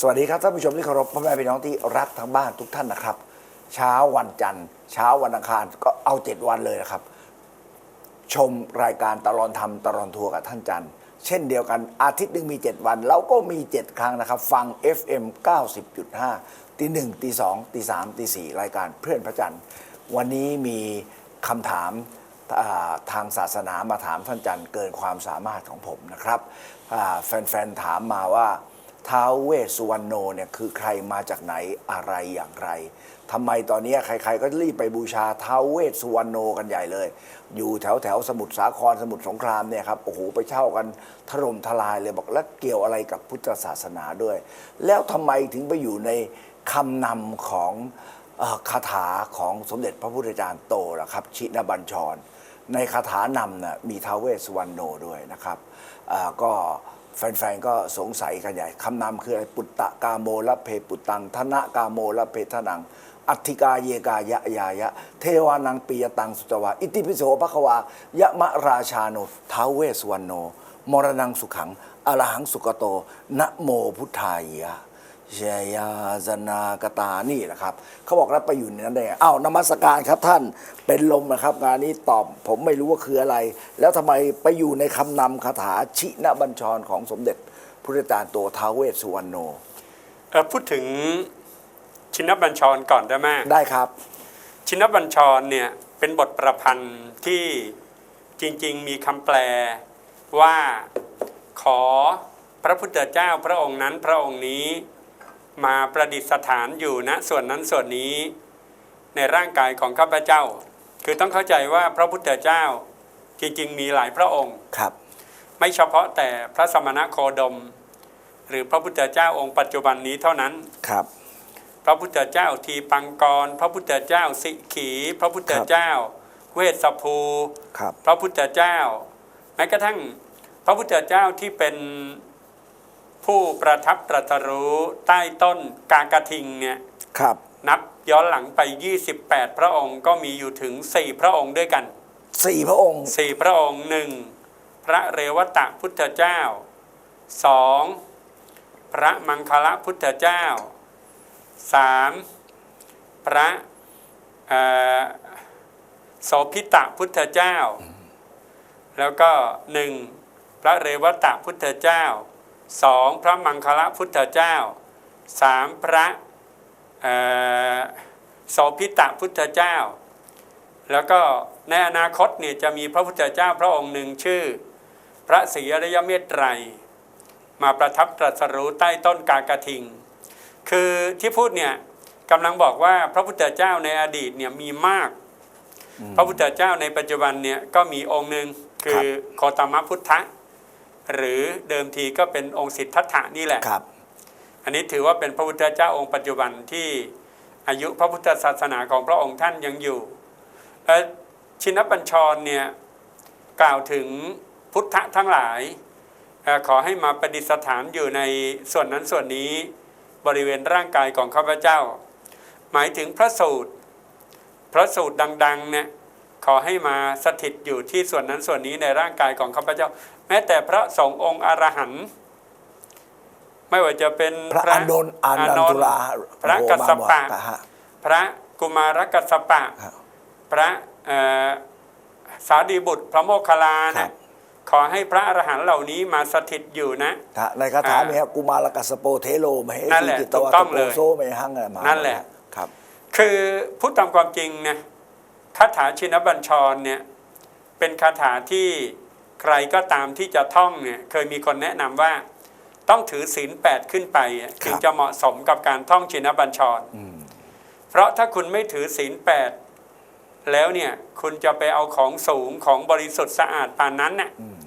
สวัสดีครับท่านผู้ชมที่เคารพพ่อแม่พี่น้องที่รักทั้งบ้านทุกท่านนะครับ เช้าวันจันทร์ เช้าวันอังคารก็เอาเจ็ดวันเลยนะครับ ชมรายการตลอนทำตลอนทัวร์กับท่านจันทร์เช่นเดียวกันอาทิตย์หนึ่งมี 7 วันเราก็มี 7 ครั้งนะครับ ฟัง FM 90.5ตีหนึ่งตีสองตีสามตีสี่รายการเพื่อนพระจันทร์ วันนี้มีคำถามทางศาสนามาถามท่านจันทร์เกินความสามารถของผมนะครับแฟนๆถามมาว่า ท้าวเวสสุวรรณโนเนี่ยคือใครมาจากไหนอะไรอย่างไรทำไมตอนนี้ใคร ๆ ก็รีบไปบูชาท้าวเวสสุวรรณโนกันใหญ่เลย อยู่แถวแถวสมุทรสาครสมุทรสงครามเนี่ยครับโอ้โหไปเช่ากันถล่มทลายเลยบอกแล้วเกี่ยวอะไรกับพุทธศาสนาด้วย แล้วทำไมถึงไปอยู่ในคำนำของคาถาของสมเด็จพระพุทธจารย์โตนะครับ ชินบัญชร ในคาถานำนะมีท้าวเวสสุวรรณโนด้วยนะครับก็ แฟนๆ ก็สงสัยกันใหญ่คำนำคืออะไรปุตตะกาโมละเพปุตตัง ธนะกาโมละเพทนัง อัติกาเยกายะยายะ เทวานังปียตังสุจวา อิติปิโสภควายะมะราชาโนท้าวเวสสุวรรณโน มรณังสุขังอรหังสุกโตนะโมพุทธายะ ชยาสนากตานี่แหละครับเขาบอกแล้วไปอยู่ในนั้นได้ไงอ้าวนมัสการครับท่านเป็นลมนะครับ งานนี้ตอบผมไม่รู้ว่าคืออะไร แล้วทำไมไปอยู่ในคำนำคาถาชินบัญชรของสมเด็จพุทธจารย์โตท้าวเวสสุวรรณโนเอพูดถึงชินบัญชรก่อนได้ไหมได้ครับ ชินบัญชรเนี่ยเป็นบทประพันธ์ที่จริงๆ มีคำแปลว่าขอพระพุทธเจ้าพระองค์นั้นพระองค์นี้ มาประดิษฐานอยู่ณส่วนนั้นส่วนนี้ในร่างกายของข้าพเจ้า คือต้องเข้าใจว่าพระพุทธเจ้าจริงๆ มีหลายพระองค์ครับ ไม่เฉพาะแต่พระสมณโคดม หรือพระพุทธเจ้าองค์ปัจจุบันนี้เท่านั้นครับ พระพุทธเจ้าทีปังกร พระพุทธเจ้าสิขี พระพุทธเจ้า เวสสภูครับพระพุทธเจ้าแม้กระทั่งพระพุทธเจ้าที่เป็น ผู้ประทับตรัสรู้ใต้ต้นกากระทิงเนี่ยครับนับย้อนหลังไป 28 พระองค์ก็มีอยู่ถึง 4 พระองค์ด้วยกันสี่พระองค์สี่พระองค์หนึ่งพระเรวตะพุทธเจ้าสองพระมังคละพุทธเจ้าสามพระเอ่อโสพิตะพุทธเจ้า แล้วก็หนึ่งพระเรวตะพุทธเจ้า สองพระมังคละพุทธเจ้าสามพระเอ่อโสพิตะพุทธเจ้า แล้วก็ในอนาคตเนี่ยจะมีพระพุทธเจ้าพระองค์หนึ่งชื่อ พระศรีอริยเมตไตรยมาประทับตรัสรู้ใต้ต้นกากระทิง คือที่พูดเนี่ยกำลังบอกว่าพระพุทธเจ้าในอดีตเนี่ยมีมาก พระพุทธเจ้าในปัจจุบันเนี่ยก็มีองค์หนึ่งคือโคตมพุทธะ หรือเดิมทีก็เป็นองค์สิทธัตถะนี่แหละครับ อันนี้ถือว่าเป็นพระพุทธเจ้าองค์ปัจจุบันที่อายุพระพุทธศาสนาของพระองค์ท่านยังอยู่เอ่อชินบัญชรเนี่ยกล่าวถึงพุทธทั้งหลายเอ่อขอให้มาประดิษฐานอยู่ในส่วนนั้นส่วนนี้บริเวณร่างกายของข้าพเจ้า หมายถึงพระสูตร พระสูตรดังๆเนี่ย ขอให้มาสถิตอยู่ที่ส่วนนั้นส่วนนี้ในร่างกายของข้าพเจ้า แม้แต่พระสงฆ์องค์อรหันต์ไม่ว่าจะเป็นพระอานนท์อานันตุลาพระกัสสปะโอ้โหมาบอกฮะพระกุมารกัสสปะครับพระเอ่อสารีบุตร พระโมคคัลลาครันะบขอให้พระอรหันต์เหล่านี้มาสถิตอยู่นะฮะในคาถาอ่าเนี่ยกุมารกัสสโปเทโลมเหนั่นสีแหละจิตถูวากต้ตองโปเลยโซเมหังอะไรมานั่นแหละครับ คือพูดตามความจริงนะ คาถาชินบัญชรเนี่ยเป็นคาถาที่ใครก็ตามที่จะท่องเนี่ยเคยมีคนแนะนำว่าต้องถือศีลแปดขึ้นไปอะถึงจะเหมาะสมกับการท่องชินบัญชรอืมเพราะถ้าคุณไม่ถือศีลแปดแล้วเนี่ยคุณจะไปเอาของสูงของบริสุทธิ์สะอาดปานนั้นเนี่ยอืม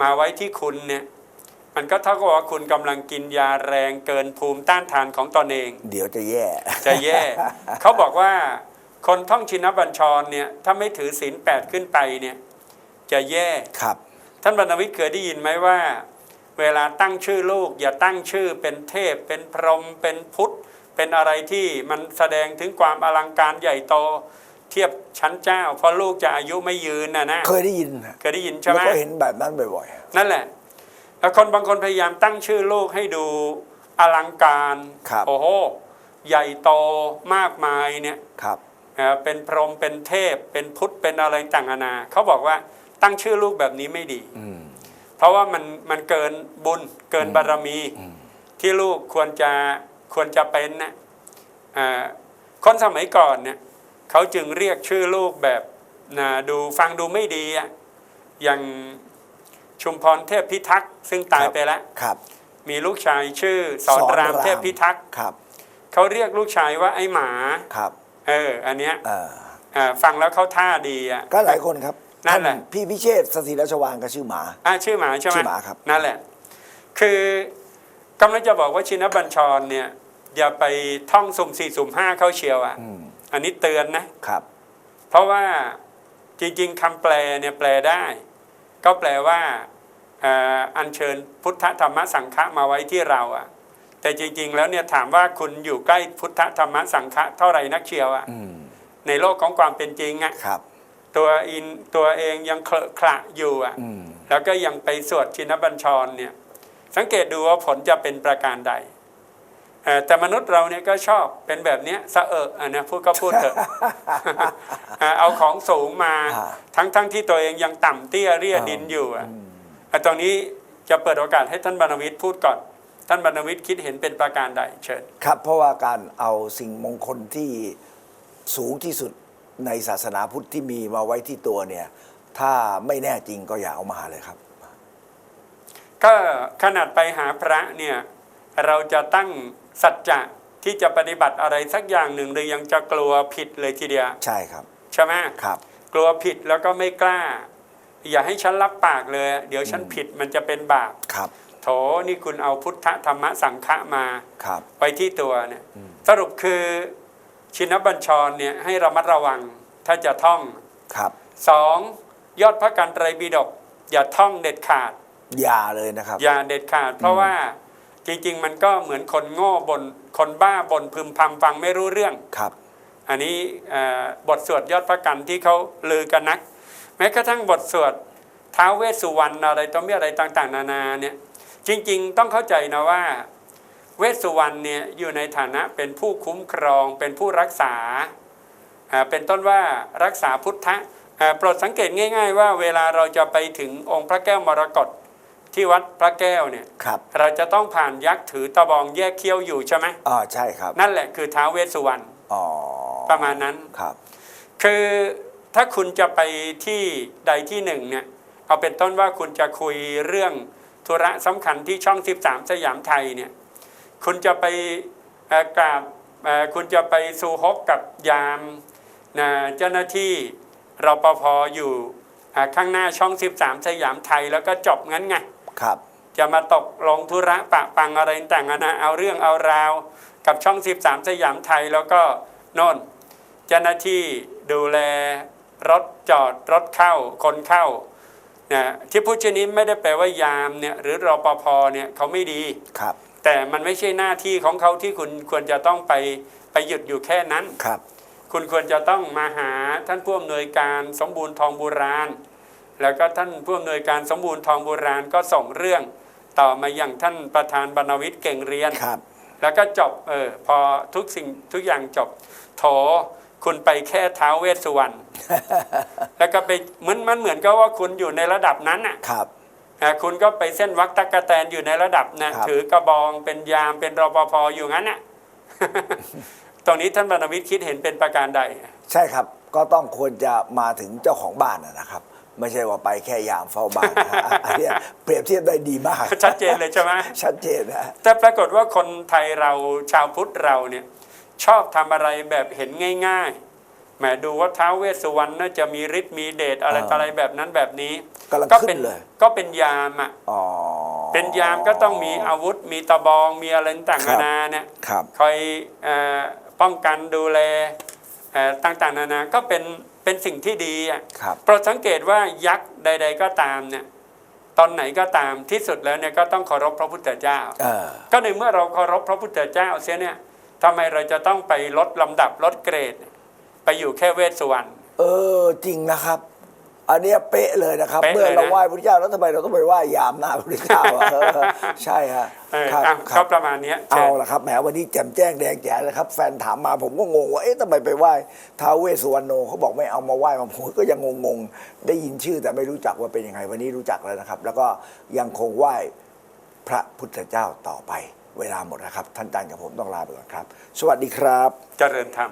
มาไว้ที่คุณเนี่ยมันก็เท่ากับว่าคุณกำลังกินยาแรงเกินภูมิต้านทานของตนเอง เดี๋ยวจะแย่ จะแย่ เขาบอกว่า คนท่องชินบัญชรเนี่ยถ้าไม่ถือศีลแปดขึ้นไปเนี่ยจะแย่ครับ ท่านบรรณวิทย์เคยได้ยินไหมว่า เวลาตั้งชื่อลูก อย่าตั้งชื่อเป็นเทพ เป็นพรหมเป็นพุทธ เป็นอะไรที่มันแสดงถึงความอลังการใหญ่โตเทียบชั้นเจ้า เพราะลูกจะอายุไม่ยืนนะนะเคยได้ยินฮะเคยได้ยินใช่แล้ไหวมก็เห็นแบบนั้นบ่อยๆฮะนั่นแหละแล้วคนบางคนพยายามตั้งชื่อลูกให้ดูอลังการครับโอ้โหใหญ่โตมากมายเนี่ยครับ เอ่อเป็นพรหมเป็นเทพ เป็นพุทธเป็นอะไรต่างๆนานาเขาบอกว่าตั้งชื่อลูกแบบนี้ไม่ดีอืมเพราะว่ามันมันเกินบุญเกินบารมีอืมที่ลูกควรจะควรจะเป็นนะอ่าคนสมัยก่อนเนี่ยเขาจึงเรียกชื่อลูกแบบนะดูฟังดูไม่ดีอะอย่างชุมพรเทพพิทักษ์ซึ่งตายไปแล้วครับมีลูกชายชื่อสอนรามเทพพิทักษ์ครับเขาเรียกลูกชายว่าไอ้หมาครับ เออ อันเนี้ยเอออ่าฟังแล้วเขาท่าดีอะ ก็หลายคนครับนั่นแหละ ท่าพี่พิเชษฐ์สถิรชวานก็ชื่อหมา อ่าชื่อหมาใช่ไหมชื่อหมาครับ นั่นแหละ คือกำลังจะบอกว่าชินบัญชรเนี่ย อย่าไปท่องสุ่มสี่สุ่มห้าเข้าเชียวอะ อืมอันนี้เตือนนะ ครับ เพราะว่าจริงๆคำแปลเนี่ยแปลได้ ก็แปลว่าเอ่ออัญเชิญพุทธธรรมสังฆะมาไว้ที่เราอะ แต่จริง ๆ แล้วเนี่ยถามว่าคุณอยู่ใกล้พุทธธรรมสังฆะเท่าไหร่นักเชียวอะอืมในโลกของความเป็นจริงอะครับตัวอินตัวเองยังเคลอะขระอยู่อะอืมแล้วก็ยังไปสวดชินบัญชรเนี่ย สังเกตดูว่าผลจะเป็นประการใดเอ่อแต่มนุษย์เราเนี่ยก็ชอบเป็นแบบเนี้ยสะเอะอะนะพูดก็พูดเถอะเอ่อเอาของสูงมาอ่าทั้งทั้งที่ตัวเองยังต่ำเตี้ยเรียดินอยู่อะอืมอะตรงนี้จะเปิดโอกาสให้ท่านบรรณวิทย์พูดก่อน ท่านบรรณวิทย์คิดเห็นเป็นประการใดเชิญครับ เพราะว่าการเอาสิ่งมงคลที่สูงที่สุดในศาสนาพุทธที่มีมาไว้ที่ตัวเนี่ย ถ้าไม่แน่จริงก็อย่าเอามาเลยครับ ก็ขนาดไปหาพระเนี่ยเราจะตั้งสัจจะที่จะปฏิบัติอะไรสักอย่างหนึ่งหรือยังจะกลัวผิดเลยทีเดียวใช่ครับ ใช่ไหมครับ กลัวผิดแล้วก็ไม่กล้า อย่าให้ฉันรับปากเลย เดี๋ยวฉันผิดมันจะเป็นบาปครับ โถนี่คุณเอาพุทธธรรมสังฆะมาครับไว้ที่ตัวเนี่ยสรุปคือชินบัญชรเนี่ยให้ระมัดระวังถ้าจะท่องครับสองยอดพระกันไตรปิฎกอย่าท่องเด็ดขาด อย่าเลยนะครับ อย่าเด็ดขาด เพราะว่าจริง ๆ มันก็เหมือนคนโง่บนคนบ้าบนพึมพำฟังไม่รู้เรื่องครับ อันนี้เอ่อบทสวดยอดพระกันที่เขาลือกันนัก แม้กระทั่งบทสวดท้าวเวสสุวรรณอะไรต่อมีอะไรต่าง ๆ นานาเนี่ย จริงๆ ต้องเข้าใจนะว่า เวสสุวรรณเนี่ยอยู่ในฐานะเป็นผู้คุ้มครองเป็นผู้รักษาอ่าเป็นต้นว่ารักษาพุทธะอ่าโปรดสังเกตง่าย ๆ ว่าเวลาเราจะไปถึงองค์พระแก้วมรกตที่วัดพระแก้วเนี่ยครับเราจะต้องผ่านยักษ์ถือตะบองแยกเขี้ยวอยู่ใช่ไหมอ่าใช่ครับ นั่นแหละคือท้าวเวสสุวรรณอ๋อประมาณนั้นครับ คือถ้าคุณจะไปที่ใดที่หนึ่งเนี่ยเอาเป็นต้นว่าคุณจะคุยเรื่อง ธุระสำคัญที่ช่อง 13 สยามไทยเนี่ยคุณจะไปเอ่อกราบเอ่อคุณจะไปสู่ฮกกับยามนะเจ้าหน้าที่รปภอยู่อ่าข้างหน้าช่อง 13 สยามไทยแล้วก็จบงั้นไงครับ จะมาตกลงธุระปะปังอะไรต่างๆนานาเอาเรื่องเอาราว กับช่อง 13 สยามไทยแล้วก็โน่นเจ้าหน้าที่ดูแลรถจอดรถเข้าคนเข้า นะที่พูดเช่นนี้ไม่ได้แปลว่ายามเนี่ยหรือรอปภเนี่ยเขาไม่ดีครับ แต่มันไม่ใช่หน้าที่ของเขาที่คุณควรจะต้องไปไปหยุดอยู่แค่นั้นครับ คุณควรจะต้องมาหาท่านผู้อำนวยการสมบูรณ์ทองโบูราณ แล้วก็ท่านผู้อำนวยการสมบูรณ์ทองโบูราณก็ส่งเรื่อง ต่อมาอย่างท่านประธานบรรณวิทย์เก่งเรียนครับ แล้วก็จบเออพอทุกสิ่งทุกอย่างจบโถ คุณไปแค่เท้าวเวสสุวรรณแล้วก็ไปเหมือนมันเหมือนกับว่าคุณอยู่ในระดับนั้นอะครับอะคุณก็ไปเส้นวักตะกะแตนอยู่ในระดับนะครับถือกระบองเป็นยามเป็นรปภอยู่งั้นอะตรงนี้ท่านบรรณวิทย์คิดเห็นเป็นประการใด ใช่ครับ ก็ต้องควรจะมาถึงเจ้าของบ้านนะนะครับไม่ใช่ว่าไปแค่ยามเฝ้าบ้านนะฮะอันเนี้ยเปรียบเทียบได้ดีมาก ชัดเจนเลยใช่ไหมชัดเจนนะแต่ปรากฏว่าคนไทยเราชาวพุทธเราเนี่ย ชอบทำอะไรแบบเห็นง่าย ๆแหมดูว่าท้าวเวสสุวรรณน่าจะมีฤทธิ์มีเดชอะไรอ่าต่ออะไรแบบนั้นแบบนี้กำลังก็ขึ้เป็นนเลย ก็เป็นยามอะอ๋อเป็นยามก็ต้องมีอาวุธ มีตะบองมีอะไรต่างครันาบนาเนี่ยครับคอยเอ่อป้องกันดูแลเอ่อต่างๆนานาก็เป็นเป็นสิ่งที่ดีอะครับโปรดสังเกตว่ายักษ์ใด ๆ ก็ตามเนี่ยตอนไหนก็ตามที่สุดแล้วเนี่ยก็ต้องเคารพพระพุทธเจ้าเออก็ในเมื่อเราเคารพพระพุทธเจ้าเสียเนี่ย ทำไมเราจะต้องไปลดลำดับลดเกรด ไปอยู่แค่เวสสุวรรณ เออจริงนะครับ อันเนี้ยเป๊ะเลยนะครับเป๊ะเมื่อเลยนะเราไหว้พระเจ้าแล้วทำไมเราต้องไปไหว้ยามหน้าพระเจ้าอะเออใช่ฮะเออครับอะคก็รับ ประมาณเนี้ยเอาเชิญ ละครับแหมวันนี้แจ่มแจ้งแดงแจ๋เลยครับ แฟนถามมาผมก็งงว่าเอ๊ะทำไมไปไหว้ท้าวเวสสุวรรณโนเขาบอกไม่เอามาไหว้มาผมก็ยังงงๆได้ยินชื่อแต่ไม่รู้จักว่าเป็นยังไงวันนี้รู้จักแล้วนะครับ แล้วก็ยังคงไหว้พระพุทธเจ้าต่อไป เวลาหมดนะครับ ท่านอาจารย์กับผมต้องลาไปก่อนครับ สวัสดีครับ เจริญธรรม